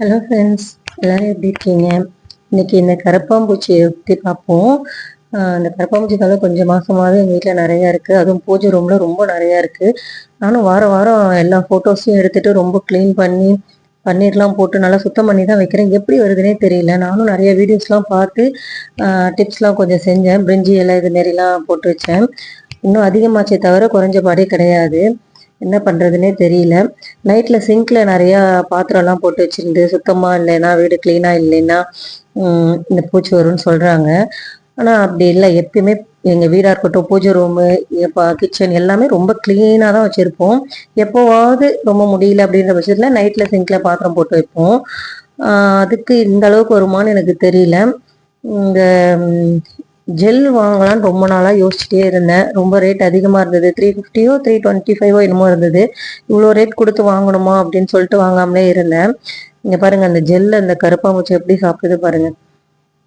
Hello friends எல்லோரும் எப்படி இருக்கீங்க? இன்னைக்கு இந்த கரப்பாம்பூச்சியை பற்றி பார்ப்போம். அந்த இந்த கரப்பாம்பூச்சி தலை கொஞ்சம் மாதமாகவே எங்கள் வீட்டில் நிறையா இருக்குது அதுவும் பூஜை ரூமில் ரொம்ப நிறையா இருக்குது நானும் வாரம் வாரம் எல்லா ஃபோட்டோஸையும் எடுத்துகிட்டு ரொம்ப க்ளீன் பண்ணி பன்னீர்லாம் போட்டு நல்லா சுத்தம் பண்ணி தான் வைக்கிறேன். எப்படி வருதுன்னே தெரியல. நானும் நிறைய வீடியோஸ்லாம் பார்த்து டிப்ஸ்லாம் கொஞ்சம் செஞ்சேன். பிரிஞ்சி இலை இது மாரிலாம் போட்டு வச்சேன். இன்னும் அதிகமாச்சே தவிர குறைஞ்ச பாடே கிடையாது. என்ன பண்ணுறதுனே தெரியல. நைட்டில் சிங்க்கில் நிறையா பாத்திரம்லாம் போட்டு வச்சிருந்து சுத்தமாக இல்லைன்னா வீடு க்ளீனாக இல்லைன்னா இந்த பூச்சி வரும்னு சொல்கிறாங்க ஆனால் அப்படி இல்லை. எப்பயுமே எங்கள் வீடாக இருக்கட்டும் பூஜை ரூமு இப்போ கிச்சன் எல்லாமே ரொம்ப க்ளீனாக தான் வச்சுருப்போம். எப்போவாவது ரொம்ப முடியல அப்படின்ற பட்சத்தில் நைட்டில் சிங்கில் பாத்திரம் போட்டு வைப்போம். அதுக்கு இந்த அளவுக்கு வருமான்னு எனக்கு தெரியல. இந்த ஜெல் வாங்கலாம்னு ரொம்ப நாளாக யோசிச்சுட்டே இருந்தேன். ரொம்ப ரேட் அதிகமாக இருந்தது. த்ரீ ஃபிஃப்டியோ த்ரீ டுவெண்ட்டி ஃபைவோ என்னமோ இருந்தது. இவ்வளோ ரேட் கொடுத்து வாங்கணுமா அப்படின்னு சொல்லிட்டு வாங்காமலே இருந்தேன். இங்கே பாருங்க அந்த ஜெல் அந்த கருப்பாம்பூச்சி எப்படி சாப்பிடுது பாருங்கள்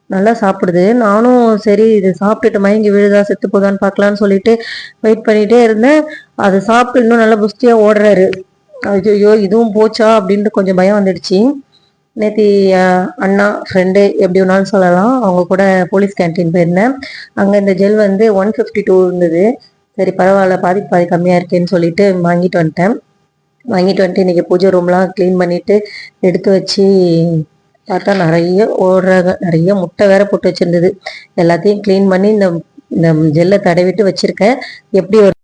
நல்லா சாப்பிடுது. நானும் சரி இது சாப்பிட்டுட்டு மயங்கி விழுதா செத்து போதான்னு பார்க்கலான்னு சொல்லிட்டு வெயிட் பண்ணிகிட்டே இருந்தேன். அது சாப்பிட்டு இன்னும் நல்லா புஸ்தியா ஓடுறாரு. ஐயோ இதுவும் போச்சா அப்படின்ட்டு கொஞ்சம் பயம் வந்துடுச்சு. நேற்று அண்ணா ஃப்ரெண்டு எப்படி வேணாலும் சொல்லலாம். அவங்க கூட போலீஸ் கேன்டீன் போயிருந்தேன். அங்கே இந்த ஜெல் வந்து ஒன் ஃபிஃப்டி டூ இருந்தது. சரி பரவாயில்ல பாதி பாதி கம்மியாக இருக்கேன்னு சொல்லிட்டு வாங்கிட்டு வந்துட்டேன். வாங்கிட்டு வந்துட்டு இன்னைக்கு பூஜை ரூம்லாம் க்ளீன் பண்ணிவிட்டு எடுத்து வச்சு பார்த்தா நிறைய ஓடுற நிறைய முட்டை வேற போட்டு வச்சுருந்தது. எல்லாத்தையும் க்ளீன் பண்ணி இந்த இந்த ஜெல்லை தடவிட்டு வச்சுருக்கேன். எப்படி ஒரு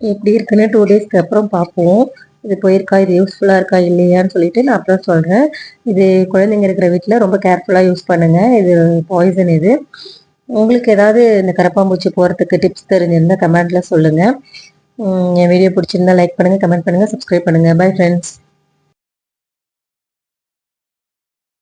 எப்படி இருக்குன்னு டூ டேஸ்க்கு அப்புறம் பார்ப்போம். இது போயிருக்கா? இது யூஸ்ஃபுல்லாக இருக்கா? இல்லையான்னு சொல்லிட்டு நான் அப்புறம் சொல்கிறேன் இது குழந்தைங்க இருக்கிற வீட்டில் ரொம்ப கேர்ஃபுல்லாக யூஸ் பண்ணுங்கள் இது பாய்சன் இது. உங்களுக்கு ஏதாவது இந்த கரப்பாம்பூச்சி போகிறதுக்கு டிப்ஸ் தெரிஞ்சிருந்தால் கமெண்ட்டில் சொல்லுங்கள் என் வீடியோ பிடிச்சிருந்தா லைக் பண்ணுங்கள் கமெண்ட் பண்ணுங்கள் சப்ஸ்கிரைப் பண்ணுங்கள் பை ஃப்ரெண்ட்ஸ்